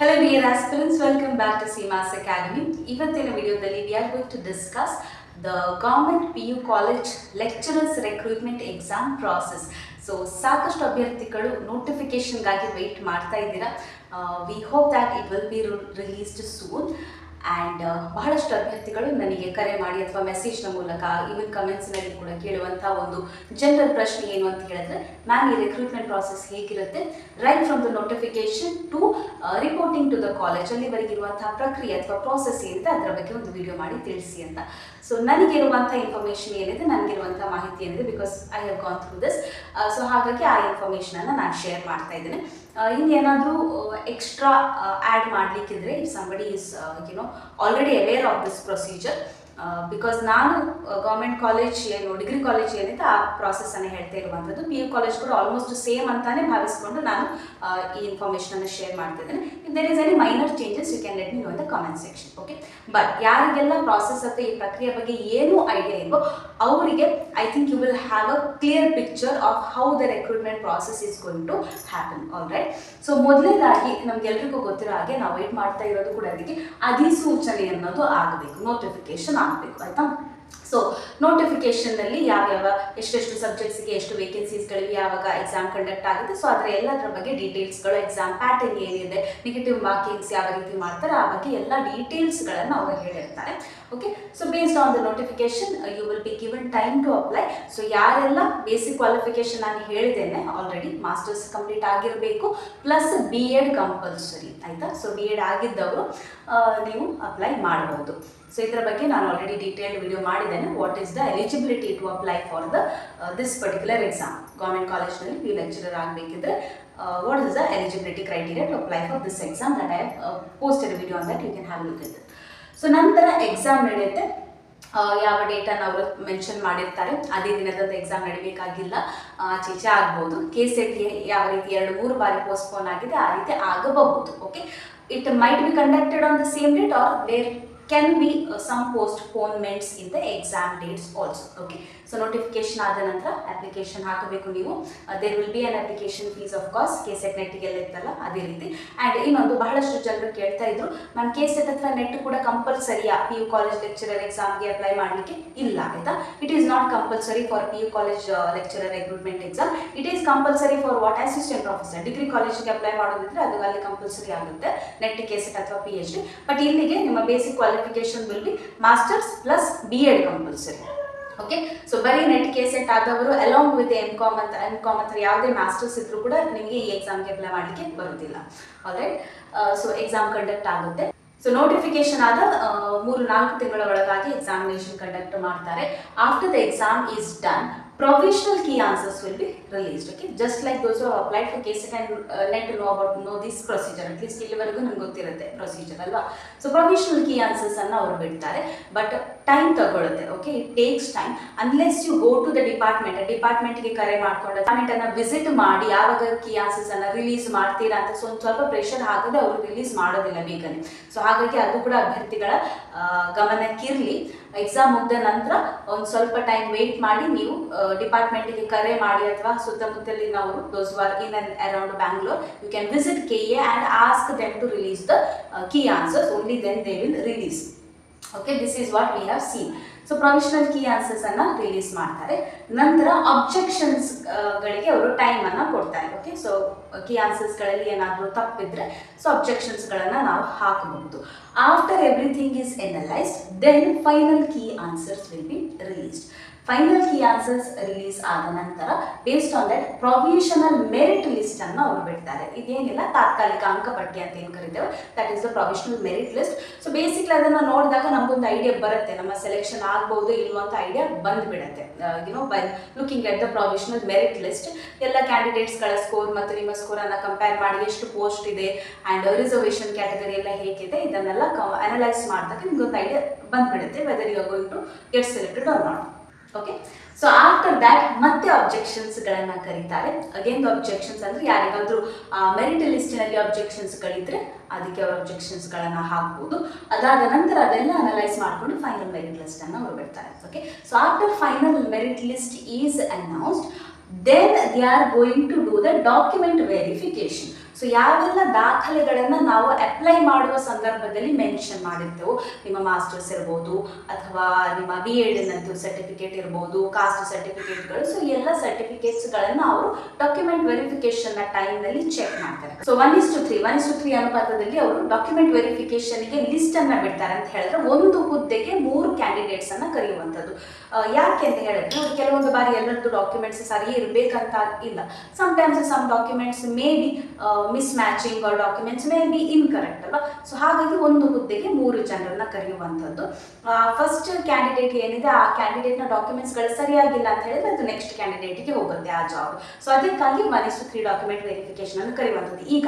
Hello dear aspirants, welcome back to CMAS Academy. ಇವತ್ತಿನ ವಿಡಿಯೋದಲ್ಲಿ we are going to discuss the government PU college lecturers recruitment exam process. So ಸಾಕಷ್ಟು ಅಭ್ಯರ್ಥಿಗಳು ನೋಟಿಫಿಕೇಶನ್ಗಾಗಿ wait ಮಾಡ್ತಾ ಇದ್ದೀರಾ we hope that it will be released soon and ಬಹಳಷ್ಟು ಅಭ್ಯರ್ಥಿಗಳು ನನಗೆ ಕರೆ ಮಾಡಿ ಅಥವಾ ಮೆಸೇಜ್ನ ಮೂಲಕ ಇವನ್ ಕಮೆಂಟ್ಸ್ನಲ್ಲಿ ಕೂಡ ಕೇಳುವಂಥ ಒಂದು ಜನರಲ್ ಪ್ರಶ್ನೆ ಏನು ಅಂತ ಹೇಳಿದ್ರೆ ಮ್ಯಾಮ್ ಈ ರಿಕ್ರೂಟ್ಮೆಂಟ್ ಪ್ರಾಸೆಸ್ ಹೇಗಿರುತ್ತೆ? Right from the notification to reporting to the college ಅಲ್ಲಿವರೆಗಿರುವಂತಹ ಪ್ರಕ್ರಿಯೆ ಅಥವಾ ಪ್ರಾಸೆಸ್ ಏನಿದೆ ಅದರ ಬಗ್ಗೆ ಒಂದು ವಿಡಿಯೋ ಮಾಡಿ ತಿಳಿಸಿ ಅಂತ. ಸೊ ನನಗಿರುವಂಥ ಇನ್ಫಾರ್ಮೇಷನ್ ಏನಿದೆ ನನಗಿರುವಂಥ ಮಾಹಿತಿ ಏನಿದೆ because I have gone through this so ಹಾಗಾಗಿ ಆ ಇನ್ಫಾರ್ಮೇಷನನ್ನು ನಾನು ಶೇರ್ ಮಾಡ್ತಾ ಇದ್ದೇನೆ. ಇನ್ನೇನಾದರೂ extra add ಮಾಡಲಿಕ್ಕಿದ್ರೆ if somebody is you know already aware of this procedure because ನಾನು ಗೌರ್ಮೆಂಟ್ ಕಾಲೇಜ್ ಏನು ಡಿಗ್ರಿ ಕಾಲೇಜ್ ಏನಿದೆ, ಆ ಪ್ರಾಸೆಸನ್ನು ಹೇಳ್ತಾ ಇರುವಂಥದ್ದು ಪಿ ಯು ಕಾಲೇಜ್ ಕೂಡ ಆಲ್ಮೋಸ್ಟ್ ಸೇಮ್ ಅಂತಾನೆ ಭಾವಿಸ್ಕೊಂಡು ನಾನು ಈ ಇನ್ಫಾರ್ಮೇಷನನ್ನು ಶೇರ್ ಮಾಡ್ತಿದ್ದೇನೆ. If there is any minor changes you can let me know the comment section okay but ಯಾರಿಗೆಲ್ಲ ಪ್ರಾಸೆಸ್ ಅಥವಾ ಈ ಪ್ರಕ್ರಿಯೆ ಬಗ್ಗೆ ಏನು ಐಡಿಯಾ ಇಲ್ವೋ, ಅವರಿಗೆ I think you will have a clear picture of how the recruitment process is going to happen all right so ಮೊದಲನೇದಾಗಿ ನಮ್ಗೆಲ್ರಿಗೂ ಗೊತ್ತಿರೋ ಹಾಗೆ ನಾವು ವೇಟ್ ಮಾಡ್ತಾ ಇರೋದು ಕೂಡ ಅದಕ್ಕೆ ಅಧಿಸೂಚನೆ ಅನ್ನೋದು ಆಗಬೇಕು ನೋಟಿಫಿಕೇಶನ್ ಆಗಬೇಕು, ಆಯ್ತಾ? ಸೊ ನೋಟಿಫಿಕೇಶನ್ನಲ್ಲಿ ಯಾವ್ಯಾವ, ಎಷ್ಟೆಷ್ಟು ಸಬ್ಜೆಕ್ಟ್ಸ್ಗೆ ಎಷ್ಟು ವೇಕೆನ್ಸೀಸ್ಗಳಿವೆ ಯಾವಾಗ ಎಕ್ಸಾಮ್ ಕಂಡಕ್ಟ್ ಆಗುತ್ತೆ. ಸೊ ಅದರ ಎಲ್ಲದರ ಬಗ್ಗೆ ಡೀಟೇಲ್ಸ್ಗಳು ಎಕ್ಸಾಮ್ ಪ್ಯಾಟರ್ನ್ ಏನಿದೆ ನೆಗೆಟಿವ್ ಮಾರ್ಕಿಂಗ್ಸ್ ಯಾವ ರೀತಿ ಮಾಡ್ತಾರೆ, ಆ ಬಗ್ಗೆ ಎಲ್ಲ ಡೀಟೇಲ್ಸ್ಗಳನ್ನು ಅವರು ಹೇಳಿರ್ತಾರೆ. Okay so based on the notification you will be given time to apply so ಯಾರೆಲ್ಲ ಬೇಸಿಕ್ ಕ್ವಾಲಿಫಿಕೇಶನ್ ನಾನು ಹೇಳಿದ್ದೇನೆ ಆಲ್ರೆಡಿ ಮಾಸ್ಟರ್ಸ್ ಕಂಪ್ಲೀಟ್ ಆಗಿರಬೇಕು ಪ್ಲಸ್ ಬಿ ಎಡ್ ಕಂಪಲ್ಸರಿ ಆಯಿತಾ? ಸೊ ಬಿ ಎಡ್ ಆಗಿದ್ದವರು ನೀವು ಅಪ್ಲೈ ಮಾಡಬಹುದು ಸೊ ಇದರ ಬಗ್ಗೆ ನಾನು ಆಲ್ರೆಡಿ ಡೀಟೇಲ್ಡ್ ವಿಡಿಯೋ ಮಾಡಿದ್ದೇನೆ. What is the eligibility to apply for the this particular exam government ಕಾಲೇಜ್ನಲ್ಲಿ ನೀವು lecturer ಆಗಬೇಕಿದ್ರೆ what is the eligibility criteria to apply for this exam that I posted video on you can have look it so ನಂತರ exam ನಡೆಯುತ್ತೆ. ಯಾವ ಡೇಟನ್ನು ಅವರು mention ಮಾಡಿರ್ತಾರೆ. ಅದೇ ದಿನದಂದು exam ನಡಿಬೇಕಾಗಿಲ್ಲ. ಆಚೆ ಈಚೆ ಆಗ್ಬೋದು. ಕೆ ಸೆಟ್ ಯಾವ ರೀತಿ ಎರಡು, ಮೂರು ಬಾರಿ ಪೋಸ್ಟ್ಪೋನ್ ಆಗಿದೆ, ಆ ರೀತಿ ಆಗಬಹುದು. Okay it might be conducted on the same date or there can be uh, some postponements in the exam dates also okay? So notification ಆದ ನಂತರ ಅಪ್ಲಿಕೇಶನ್ ಹಾಕಬೇಕು ನೀವು. There will be an application fees of course K set ನೆಟ್ಟಿಗೆಲ್ಲ ಅದೇ ರೀತಿ. ಆ್ಯಂಡ್ ಇನ್ನೊಂದು ಬಹಳಷ್ಟು ಜನರು ಕೇಳ್ತಾ ಇದ್ರು ಮ್ಯಾಮ್ ಕೆ ಸೆಟ್ ಅಥವಾ ನೆಟ್ ಕೂಡ ಕಂಪಲ್ಸರಿಯಾ ಪಿ ಯು ಕಾಲೇಜ್ ಲೆಕ್ಚರರ್ ಎಕ್ಸಾಮ್ಗೆ ಅಪ್ಲೈ ಮಾಡಲಿಕ್ಕೆ ಇಲ್ಲ, ಆಯಿತಾ? It is not compulsory for P U college lecturer recruitment exam it is compulsory for what assistant professor degree ಕಾಲೇಜಿಗೆ ಅಪ್ಲೈ ಮಾಡೋದಿದ್ರೆ ಅದು ಅಲ್ಲಿ ಕಂಪಲ್ಸರಿ ಆಗುತ್ತೆ ನೆಟ್ ಕೆ ಸೆಟ್ ಅಥವಾ ಪಿ ಎಚ್ ಡಿ ಬಟ್ ಇಲ್ಲಿಗೆ ನಿಮ್ಮ basic qualification will be masters plus B Ed compulsory okay so ಬರೀ NET K set ಆದವರು ಅಲಾಂಗ್ ವಿತ್ ಎಂ ಕಾಮ್ ಅಂತ ಎಂ ಕಾಮ್ ಅಂತ ಯಾವುದೇ ಮಾಸ್ಟರ್ಸ್ ಇದ್ರೂ ಕೂಡ ನಿಮಗೆ ಈ ಎಕ್ಸಾಮ್ಗೆ ಅಪ್ಲೈ ಮಾಡಲಿಕ್ಕೆ ಬರುವುದಿಲ್ಲ ಆಲ್ರೈಟ್ ಸೊ ಎಕ್ಸಾಮ್ ಕಂಡಕ್ಟ್ ಆಗುತ್ತೆ. ಸೊ ನೋಟಿಫಿಕೇಶನ್ ಆದ ಆ, ಮೂರು ನಾಲ್ಕು ತಿಂಗಳ ಒಳಗಾಗಿ ಎಕ್ಸಾಮಿನೇಷನ್ ಕಂಡಕ್ಟ್ ಮಾಡ್ತಾರೆ. After the exam is done provisional key answers will be released okay just like those who applied for KSET and NET know about know this procedure at least ಇಲ್ಲಿವರೆಗೂ ನಿಮ್ಗೆ ಗೊತ್ತಿರುತ್ತೆ ಪ್ರೊಸೀಜರ್ ಅಲ್ವಾ? So provisional key answers ಅನ್ನು ಅವರು ಬಿಡ್ತಾರೆ but time ತಗೊಳುತ್ತೆ okay it takes time unless you go to the department ಡಿಪಾರ್ಟ್ಮೆಂಟ್ಗೆ ಕರೆ ಮಾಡ್ಕೊಂಡು ಡಿಪಾರ್ಟ್ಮೆಂಟ್ ಅನ್ನ ವಿಸಿಟ್ ಮಾಡಿ, ಯಾವಾಗ ಕೀ ಆನ್ಸರ್ಸ್ ಅನ್ನ ರಿಲೀಸ್ ಮಾಡ್ತೀರಾ ಅಂತ ಸ್ವಲ್ಪ ಸ್ವಲ್ಪ ಪ್ರೆಷರ್ ಹಾಕದೆ ಅವರು ರಿಲೀಸ್ ಮಾಡೋದಿಲ್ಲ ಬೇಗನೆ. ಸೊ ಹಾಗಾಗಿ ಅದು ಕೂಡ ಅಭ್ಯರ್ಥಿಗಳ ಗಮನಕ್ಕಿರಲಿ. ಎಕ್ಸಾಮ್ ಮುಗ್ದ ನಂತರ ಒಂದು ಸ್ವಲ್ಪ ಟೈಮ್ ವೇಟ್ ಮಾಡಿ ನೀವು ಡಿಪಾರ್ಟ್ಮೆಂಟಿಗೆ ಕರೆ ಮಾಡಿ ಅಥವಾ ಸುತ್ತಮುತ್ತಲಿನವರು those work in and around Bangalore you can visit K A and ask them to release the key answers only then they will release okay this is what we have seen so provisional key answers ಅನ್ನ release ಮಾಡ್ತಾರೆ. ನಂತರ objections ಗಳಿಗೆ ಅವರು time ಅನ್ನ ಕೊಡ್ತಾರೆ. Okay so key ಆನ್ಸರ್ಸ್ಗಳಲ್ಲಿ ಏನಾದರೂ ತಪ್ಪಿದ್ರೆ so ಅಬ್ಜೆಕ್ಷನ್ಸ್ಗಳನ್ನು ನಾವು ಹಾಕಬಹುದು. After everything is analysed then final key answers will be released final key answers release ಆದ ನಂತರ based on that provisional merit list ಅನ್ನು ಅವರು ಬಿಡ್ತಾರೆ. ಇದೇನಿಲ್ಲ, ತಾತ್ಕಾಲಿಕ ಅಂಕಪಟ್ಟಿ ಅಂತ ಏನು ಕರಿತೇವೆ? That is the provisional merit list so basically ಅದನ್ನು ನೋಡಿದಾಗ ನಮಗೊಂದು ಐಡಿಯಾ ಬರುತ್ತೆ. ನಮ್ಮ ಸೆಲೆಕ್ಷನ್ ಆಗ್ಬೋದು ಇಲ್ವೋ ಅಂತ ಐಡಿಯಾ ಬಂದ್ಬಿಡುತ್ತೆ. You know by looking at the provisional merit list ಎಲ್ಲ ಕ್ಯಾಂಡಿಡೇಟ್ಸ್ಗಳ ಸ್ಕೋರ್ ಮತ್ತು ನಿಮ್ಮ ಸ್ಕೋರನ್ನು ಕಂಪೇರ್ ಮಾಡಿ ಎಷ್ಟು ಪೋಸ್ಟ್ ಇದೆ ಆ್ಯಂಡ್ ರಿಸರ್ವೇಷನ್ ಕ್ಯಾಟಗರಿ ಎಲ್ಲ ಹೇಗಿದೆ, ಇದನ್ನೆಲ್ಲ ಅನಲೈಸ್ ಮಾಡಿದಾಗ ನಿಮಗೊಂದು ಐಡಿಯಾ ಬಂದ್ಬಿಡುತ್ತೆ whether you are going to get selected or not okay so after that ಮತ್ತೆ ಅಬ್ಜೆಕ್ಷನ್ಸ್ಗಳನ್ನು ಕರೀತಾರೆ. ಅಗೇನ್ ಅಬ್ಜೆಕ್ಷನ್ಸ್ ಅಂದರೆ ಯಾರಿಗಾದ್ರೂ ಮೆರಿಟ್ ಲಿಸ್ಟಿನಲ್ಲಿ ಅಬ್ಜೆಕ್ಷನ್ಸ್ಗಳಿದ್ರೆ ಅದಕ್ಕೆ ಅವ್ರ ಅಬ್ಜೆಕ್ಷನ್ಸ್ಗಳನ್ನು ಹಾಕ್ಬೋದು. ಅದಾದ ನಂತರ ಅದೆಲ್ಲ ಅನಲೈಸ್ ಮಾಡಿಕೊಂಡು ಫೈನಲ್ ಮೆರಿಟ್ ಲಿಸ್ಟನ್ನು ಅವರು ಬಿಡ್ತಾರೆ okay so after final merit list is announced then they are going to do the document verification so ಯಾವೆಲ್ಲ ದಾಖಲೆಗಳನ್ನು ನಾವು ಅಪ್ಲೈ ಮಾಡುವ ಸಂದರ್ಭದಲ್ಲಿ ಮೆನ್ಷನ್ ಮಾಡಿರ್ತೇವೆ, ನಿಮ್ಮ ಮಾಸ್ಟರ್ಸ್ ಇರ್ಬೋದು, ಅಥವಾ ನಿಮ್ಮ ಬಿ ಎಡ್ನಂತೂ ಸರ್ಟಿಫಿಕೇಟ್ ಇರ್ಬೋದು ಕಾಸ್ಟ್ ಸರ್ಟಿಫಿಕೇಟ್ಗಳು ಸೊ ಎಲ್ಲ ಸರ್ಟಿಫಿಕೇಟ್ಸ್ಗಳನ್ನು ಅವರು ಡಾಕ್ಯುಮೆಂಟ್ ವೆರಿಫಿಕೇಶನ್ನ ಟೈಮ್ನಲ್ಲಿ ಚೆಕ್ ಮಾಡ್ತಾರೆ. So one is to three one is to three ಅನುಪಾತದಲ್ಲಿ ಅವರು ಡಾಕ್ಯುಮೆಂಟ್ ವೆರಿಫಿಕೇಶನ್ಗೆ ಲಿಸ್ಟನ್ನು ಬಿಡ್ತಾರೆ ಅಂತ ಹೇಳಿದ್ರೆ ಒಂದು ಹುದ್ದೆಗೆ ಮೂರು ಕ್ಯಾಂಡಿಡೇಟ್ಸನ್ನು ಕರೆಯುವಂಥದ್ದು. ಯಾಕೆ ಅಂತ ಹೇಳಿದ್ರೆ ಕೆಲವೊಂದು ಬಾರಿ ಎಲ್ಲರದ್ದು ಡಾಕ್ಯುಮೆಂಟ್ಸ್ ಸರಿ ಇರಬೇಕಂತ ಇಲ್ಲ. Sometimes some documents may be mismatching or documents may be ಅಲ್ವಾ? ಸೊ ಹಾಗಾಗಿ ಒಂದು ಹುದ್ದೆಗೆ ಮೂರು ಜನರನ್ನ ಕರೆಯುವಂಥದ್ದು. ಫಸ್ಟ್ ಕ್ಯಾಂಡಿಡೇಟ್ ಏನಿದೆ? ಆ ಕ್ಯಾಂಡಿಡೇಟ್ನ ಡಾಕ್ಯುಮೆಂಟ್ಸ್ಗಳು ಸರಿಯಾಗಿಲ್ಲ ಅಂತ ಹೇಳಿದ್ರೆ ಅದು ನೆಕ್ಸ್ಟ್ ಕ್ಯಾಂಡಿಡೇಟ್ಗೆ ಹೋಗುತ್ತೆ ಆ ಜಾಬ್ ಸೊ ಅದಕ್ಕಾಗಿ one is to three document verification ಅನ್ನು ಕರೆಯುವಂಥದ್ದು. ಈಗ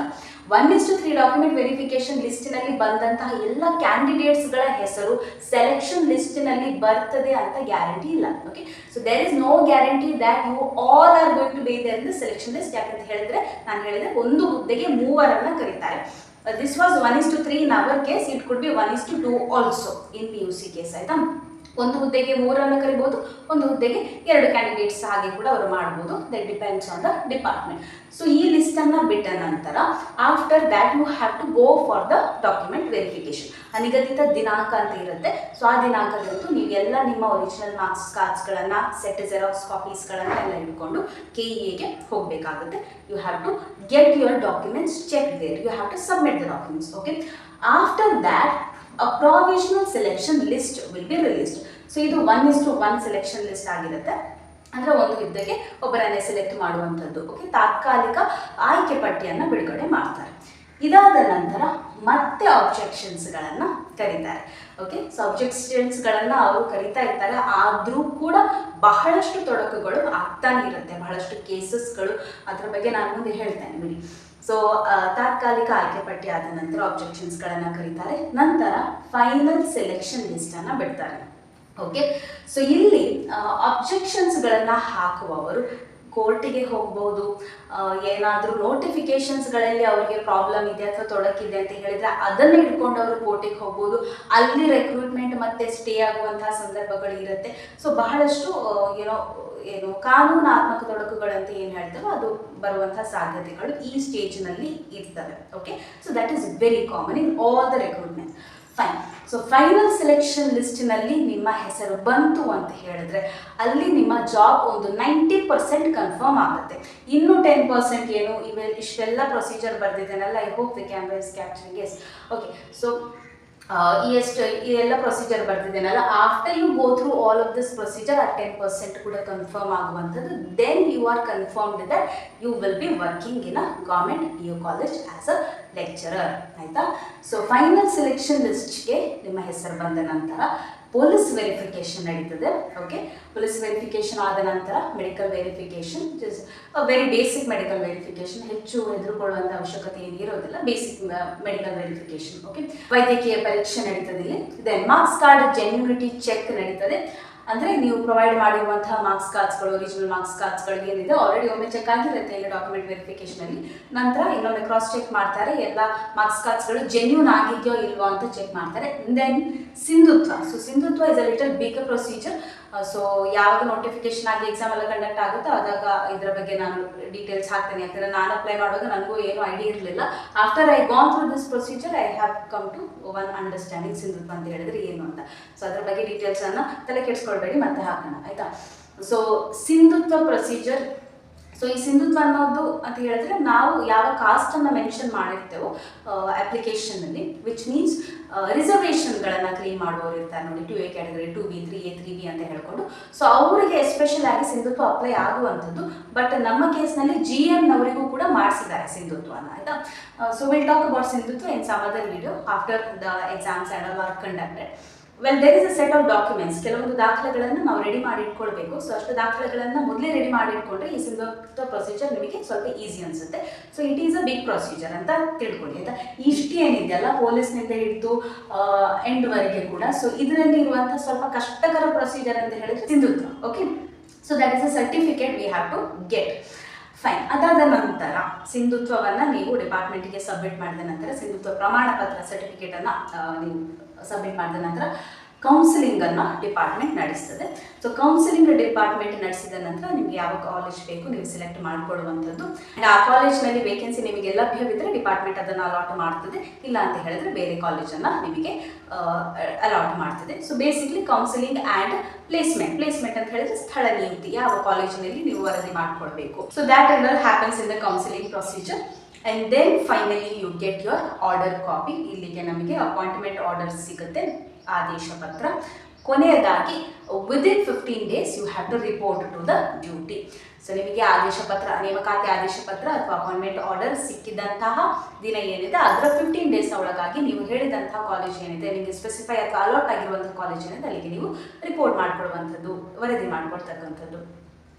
one is to three document verification ಲಿಸ್ಟಿನಲ್ಲಿ ಬಂದಂತಹ ಎಲ್ಲ ಕ್ಯಾಂಡಿಡೇಟ್ಸ್ಗಳ ಹೆಸರು ಸೆಲೆಕ್ಷನ್ ಲಿಸ್ಟಿನಲ್ಲಿ ಬರ್ತದೆ ಅಂತ ಗ್ಯಾರಂಟಿ ಇಲ್ಲ. Okay so there is no guarantee that you all are going to be there in the selection list ಯಾಕಂತ ಹೇಳಿದ್ರೆ, ನಾನು ಹೇಳಿದ್ರೆ ಒಂದು ಹುದ್ದೆಗೆ ಮೂವರನ್ನ ಕರೀತಾರೆ. this was one is to three in our case it could be one is to two also in P U C case ಆಯ್ತಾ ಒಂದು ಹುದ್ದೆಗೆ ಮೂರನ್ನು ಕರಿಬೋದು, ಒಂದು ಹುದ್ದೆಗೆ ಎರಡು ಕ್ಯಾಂಡಿಡೇಟ್ಸ್ ಹಾಗೆ ಕೂಡ ಅವರು ಮಾಡ್ಬೋದು. That depends on the department so ಈ ಲಿಸ್ಟನ್ನು ಬಿಟ್ಟ ನಂತರ after that you have to go for the document verification ಅನಿಗದಿತ ದಿನಾಂಕ ಅಂತ ಇರುತ್ತೆ. ಸೊ ಆ ದಿನಾಂಕದಂತೂ ನೀವು ಎಲ್ಲ ನಿಮ್ಮ ಒರಿಜಿನಲ್ ಮಾರ್ಕ್ಸ್ ಕಾರ್ಡ್ಸ್ಗಳನ್ನು ಸೆಟ್ ಜೆರಾಕ್ಸ್ ಕಾಪೀಸ್ಗಳನ್ನು ಎಲ್ಲ ಇಟ್ಕೊಂಡು ಕೆ ಇಗೆ ಹೋಗಬೇಕಾಗುತ್ತೆ. You have to get your documents check there you have to submit the documents okay after that a provisional selection list will be released. So ಇದು one is to one selection list ಆಗಿರುತ್ತೆ. ಅಂದರೆ ಒಂದು ಇದ್ದಕ್ಕೆ ಒಬ್ಬರನ್ನೇ select ಮಾಡುವಂಥದ್ದು. Okay ತಾತ್ಕಾಲಿಕ ಆಯ್ಕೆ ಪಟ್ಟಿಯನ್ನು ಬಿಡುಗಡೆ ಮಾಡ್ತಾರೆ. ಇದಾದ ನಂತರ ಮತ್ತೆ ಆಬ್ಜೆಕ್ಷನ್ಸ್ಗಳನ್ನು ಕರೀತಾರೆ. ಓಕೆ ಸೊ ಆಬ್ಜೆಕ್ಷನ್ಸ್ಗಳನ್ನು ಅವರು ಕರಿತಾ ಇರ್ತಾರೆ. ಆದರೂ ಕೂಡ ಬಹಳಷ್ಟು ತೊಡಕುಗಳು ಆಗ್ತಾನೆ ಇರುತ್ತೆ. ಬಹಳಷ್ಟು ಕೇಸಸ್ಗಳು ಅದರ ಬಗ್ಗೆ ನಾನು ಮುಂದೆ ಹೇಳ್ತೇನೆ ಬಿಡಿ. ಸೊ ತಾತ್ಕಾಲಿಕ ಆಯ್ಕೆ ಪಟ್ಟಿ ಆದ ನಂತರ ಆಬ್ಜೆಕ್ಷನ್ಸ್ಗಳನ್ನು ಕರೀತಾರೆ. ನಂತರ ಫೈನಲ್ ಸೆಲೆಕ್ಷನ್ ಲಿಸ್ಟನ್ನು ಬಿಡ್ತಾರೆ. ಓಕೆ ಸೊ ಇಲ್ಲಿ ಅಬ್ಜೆಕ್ಷನ್ಸ್ಗಳನ್ನು ಹಾಕುವವರು ಕೋರ್ಟಿಗೆ ಹೋಗ್ಬೋದು. ಏನಾದರೂ ನೋಟಿಫಿಕೇಶನ್ಸ್ಗಳಲ್ಲಿ ಅವರಿಗೆ ಪ್ರಾಬ್ಲಮ್ ಇದೆ ಅಥವಾ ತೊಡಕಿದೆ ಅಂತ ಹೇಳಿದರೆ ಅದನ್ನು ಹಿಡ್ಕೊಂಡು ಅವರು ಕೋರ್ಟಿಗೆ ಹೋಗ್ಬೋದು. ಅಲ್ಲಿ ರೆಕ್ರೂಟ್ಮೆಂಟ್ ಮತ್ತೆ ಸ್ಟೇ ಆಗುವಂತಹ ಸಂದರ್ಭಗಳು ಇರುತ್ತೆ. ಸೊ ಬಹಳಷ್ಟು ಏನೋ ಏನು ಕಾನೂನಾತ್ಮಕ ತೊಡಕುಗಳಂತ ಏನು ಹೇಳ್ತಾರೋ ಅದು ಬರುವಂತಹ ಸಾಧ್ಯತೆಗಳು ಈ ಸ್ಟೇಜ್ನಲ್ಲಿ ಇರ್ತವೆ. Okay so that is very common in all the recruitment fine so final selection ಲಿಸ್ಟಿನಲ್ಲಿ ನಿಮ್ಮ ಹೆಸರು ಬಂತು ಅಂತ ಹೇಳಿದ್ರೆ, ಅಲ್ಲಿ ನಿಮ್ಮ ಜಾಬ್ ಒಂದು ನೈಂಟಿ ಪರ್ಸೆಂಟ್ ಕನ್ಫರ್ಮ್ ಆಗುತ್ತೆ. ಇನ್ನು ಟೆನ್ ಪರ್ಸೆಂಟ್ ಏನು? ಇವೆ ಇಷ್ಟೆಲ್ಲ procedure ಬರ್ದಿದ್ದೇನಲ್ಲ I hope the camera is capturing yes okay so ಎಷ್ಟು ಈ ಎಲ್ಲ procedure ಬರ್ತಿದ್ದೇನಲ್ಲ after you go through all of this procedure ಆ ಟೆನ್ ಪರ್ಸೆಂಟ್ ಕೂಡ ಕನ್ಫರ್ಮ್ ಆಗುವಂಥದ್ದು. Then you are confirmed that you will be working in a government you college as a lecturer ಆಯಿತಾ? So final selection ಲಿಸ್ಟ್ಗೆ ನಿಮ್ಮ ಹೆಸರು ಬಂದ ನಂತರ police verification ನಡೀತದೆ ಓಕೆ ಪೊಲೀಸ್ ವೆರಿಫಿಕೇಶನ್ ಆದ ನಂತರ medical verification very basic medical verification ಹೆಚ್ಚು ಹೆದರುಕೊಳ್ಳುವಂಥ ಅವಶ್ಯಕತೆ ಏನಿರೋದಿಲ್ಲ ಬೇಸಿಕ್ ಮೆಡಿಕಲ್ ವೆರಿಫಿಕೇಶನ್ ಓಕೆ ವೈದ್ಯಕೀಯ ಪರೀಕ್ಷೆ ನಡೀತದೆ ಇಲ್ಲಿ. Then marks card genuinity check ನಡೀತದೆ. ಅಂದರೆ ನೀವು ಪ್ರೊವೈಡ್ ಮಾಡಿರುವಂತಹ ಮಾರ್ಕ್ಸ್ ಕಾರ್ಡ್ಸ್ಗಳು ಒರಿಜಿನಲ್ ಮಾರ್ಕ್ಸ್ ಕಾರ್ಡ್ಸ್ಗಳು ಏನಿದೆ ಆಲ್ರೆಡಿ ಒಮ್ಮೆ ಚೆಕ್ ಆಗಿರುತ್ತೆ ಎಲ್ಲ ಡಾಕ್ಯುಮೆಂಟ್ ವೆರಿಫಿಕೇಷನಲ್ಲಿ ನಂತರ ಇನ್ನೊಮ್ಮೆ ಕ್ರಾಸ್ ಚೆಕ್ ಮಾಡ್ತಾರೆ, ಎಲ್ಲ ಮಾರ್ಕ್ಸ್ ಕಾರ್ಡ್ಸ್ಗಳು ಜೆನ್ಯೂನ್ ಆಗಿದೆಯೋ ಇಲ್ವೋ ಅಂತ ಚೆಕ್ ಮಾಡ್ತಾರೆ. ದೆನ್ ಸಿಂಧುತ್ವ. ಸೊ ಸಿಂಧುತ್ವ is a little big procedure so ಯಾವಾಗ ನೋಟಿಫಿಕೇಶನ್ ಆಗಿ ಎಕ್ಸಾಮ್ ಎಲ್ಲ ಕಂಡಕ್ಟ್ ಆಗುತ್ತೋ ಅದಾಗ ಇದರ ಬಗ್ಗೆ ನಾನು ಡೀಟೇಲ್ಸ್ ಹಾಕ್ತೇನೆ ಯಾಕಂದರೆ ನಾನು ಅಪ್ಲೈ ಮಾಡುವಾಗ ನನಗೂ ಏನು ಐಡಿಯಾ ಇರಲಿಲ್ಲ. After I gone through this procedure I have come to one understanding ಸಿಂಧುತ್ವ ಅಂತ ಹೇಳಿದ್ರೆ ಏನು ಅಂತ. ಸೊ ಅದ್ರ ಬಗ್ಗೆ ಡೀಟೇಲ್ಸನ್ನು ತಲೆ ಕೆಡಿಸ್ಕೊಳ್ಬೇಡಿ ಮತ್ತೆ ಹಾಕೋಣ, ಆಯಿತಾ? ಸೊ ಸಿಂಧುತ್ವ ಪ್ರೊಸೀಜರ್ ಸೊ ಈ ಸಿಂಧುತ್ವ ಅನ್ನೋದು ಅಂತ ಹೇಳಿದ್ರೆ ನಾವು ಯಾವ ಕಾಸ್ಟನ್ನು ಮೆನ್ಷನ್ ಮಾಡಿರ್ತೇವೋ ಅಪ್ಲಿಕೇಶನ್ನಲ್ಲಿ ವಿಚ್ ಮೀನ್ಸ್ ರಿಸರ್ವೇಷನ್ಗಳನ್ನು ಕ್ಲೀನ್ ಮಾಡುವವರು ಇರ್ತಾರೆ ನೋಡಿ two A category two B three A three B ಅಂತ ಹೇಳ್ಕೊಂಡು. ಸೊ ಅವರಿಗೆ ಎಸ್ಪೆಷಲ್ ಆಗಿ ಸಿಂಧುತ್ವ ಅಪ್ಲೈ ಆಗುವಂಥದ್ದು ಬಟ್ ನಮ್ಮ ಕೇಸ್ನಲ್ಲಿ ಜಿ ಎನ್ನವರಿಗೂ ಕೂಡ ಮಾಡಿಸಿದ್ದಾರೆ ಸಿಂಧುತ್ವ ಆಯಿತಾ? ಸೊ ವಿಲ್ ಟಾಕ್ ಅಬೌಟ್ ಸಿಂಧುತ್ವ in some other video after the exams and are conducted well there is a set of documents ಕೆಲವೊಂದು ದಾಖಲೆಗಳನ್ನು ನಾವು ರೆಡಿ ಮಾಡಿ ಇಟ್ಕೊಳ್ಬೇಕು ಸೊ ಅಷ್ಟು ದಾಖಲೆಗಳನ್ನು ಮೊದಲೇ ರೆಡಿ ಮಾಡಿ ಇಟ್ಕೊಂಡ್ರೆ ಈ ಸಿಂಧುತ್ವ ಪ್ರೊಸೀಜರ್ ನಿಮಗೆ ಸ್ವಲ್ಪ ಈಸಿ ಅನಿಸುತ್ತೆ. So it is a big procedure ಅಂತ ತಿಳ್ಕೊಳ್ಳಿ, ಆಯ್ತಾ? ಇಷ್ಟು ಏನಿದೆಯಲ್ಲ ಪೊಲೀಸ್ನಿಂದ ಹಿಡಿದು ಎಂಡ್ವರೆಗೆ ಕೂಡ. ಸೊ ಇದರಲ್ಲಿ ಇರುವಂಥ ಸ್ವಲ್ಪ ಕಷ್ಟಕರ ಪ್ರೊಸೀಜರ್ ಅಂತ ಹೇಳಿದ್ರೆ ಸಿಂಧುತ್ವ okay so that is a certificate we have to get fine ಅದಾದ ನಂತರ ಸಿಂಧುತ್ವವನ್ನು ನೀವು ಡಿಪಾರ್ಟ್ಮೆಂಟ್ಗೆ ಸಬ್ಮಿಟ್ ಮಾಡಿದ ನಂತರ ಸಿಂಧುತ್ವ ಪ್ರಮಾಣ ಪತ್ರ ಸರ್ಟಿಫಿಕೇಟನ್ನು ನೀವು ಸಬ್ಮಿಟ್ ಮಾಡಿದ ನಂತರ ಕೌನ್ಸಿಲಿಂಗ್ ಅನ್ನ ಡಿಪಾರ್ಟ್ಮೆಂಟ್ ನಡೆಸ್ತದೆ. ಸೊ ಕೌನ್ಸಿಲಿಂಗ್ ಡಿಪಾರ್ಟ್ಮೆಂಟ್ ನಡೆಸಿದ ನಂತರ ನಿಮ್ಗೆ ಯಾವ ಕಾಲೇಜ್ ಬೇಕು ನೀವು ಸೆಲೆಕ್ಟ್ ಮಾಡ್ಕೊಳ್ಳುವಂಥದ್ದು. ಆ್ಯಂಡ್ ಆ ಕಾಲೇಜ್ನಲ್ಲಿ ವೇಕೆನ್ಸಿ ನಿಮಗೆ ಲಭ್ಯವಿದ್ರೆ ಡಿಪಾರ್ಟ್ಮೆಂಟ್ ಅದನ್ನು ಅಲಾಟ್ ಮಾಡ್ತದೆ. ಇಲ್ಲ ಅಂತ ಹೇಳಿದ್ರೆ ಬೇರೆ ಕಾಲೇಜನ್ನು ನಿಮಗೆ ಅಲಾಟ್ ಮಾಡ್ತದೆ. So basically counselling and placement placement ಅಂತ ಹೇಳಿದ್ರೆ ಸ್ಥಳ ನಿಯುಕ್ತಿ ಯಾವ ಕಾಲೇಜಿನಲ್ಲಿ ನೀವು ವರದಿ ಮಾಡ್ಕೊಳ್ಬೇಕು. So that and happens in the counselling procedure and then finally you get your order copy ಇಲ್ಲಿಗೆ ನಮಗೆ ಅಪಾಯಿಂಟ್ಮೆಂಟ್ ಆರ್ಡರ್ ಸಿಗುತ್ತೆ. ಆದೇಶ ಪತ್ರ. ಕೊನೆಯದಾಗಿ within fifteen days you have to report to the duty so ನಿಮಗೆ ಆದೇಶ ಪತ್ರ, ನೇಮಕಾತಿ ಆದೇಶ ಪತ್ರ ಅಥವಾ ಅಪಾಯಿಂಟ್ಮೆಂಟ್ ಆರ್ಡರ್ ಸಿಕ್ಕಿದಂತಹ ದಿನ ಏನಿದೆ, ಅದರ ಫಿಫ್ಟೀನ್ ಡೇಸ್ ಒಳಗಾಗಿ ನೀವು ಹೇಳಿದಂತಹ ಕಾಲೇಜ್ ಏನಿದೆ, ನಿಮಗೆ ಸ್ಪೆಸಿಫೈ ಅಥವಾ ಅಲಾಟ್ ಆಗಿರುವಂತಹ ಕಾಲೇಜ್ ಏನಿದೆ, ಅಲ್ಲಿಗೆ ನೀವು ರಿಪೋರ್ಟ್ ಮಾಡಿಕೊಡುವಂಥದ್ದು ವರದಿ ಮಾಡ್ಕೊಳ್ತಕ್ಕಂಥದ್ದು.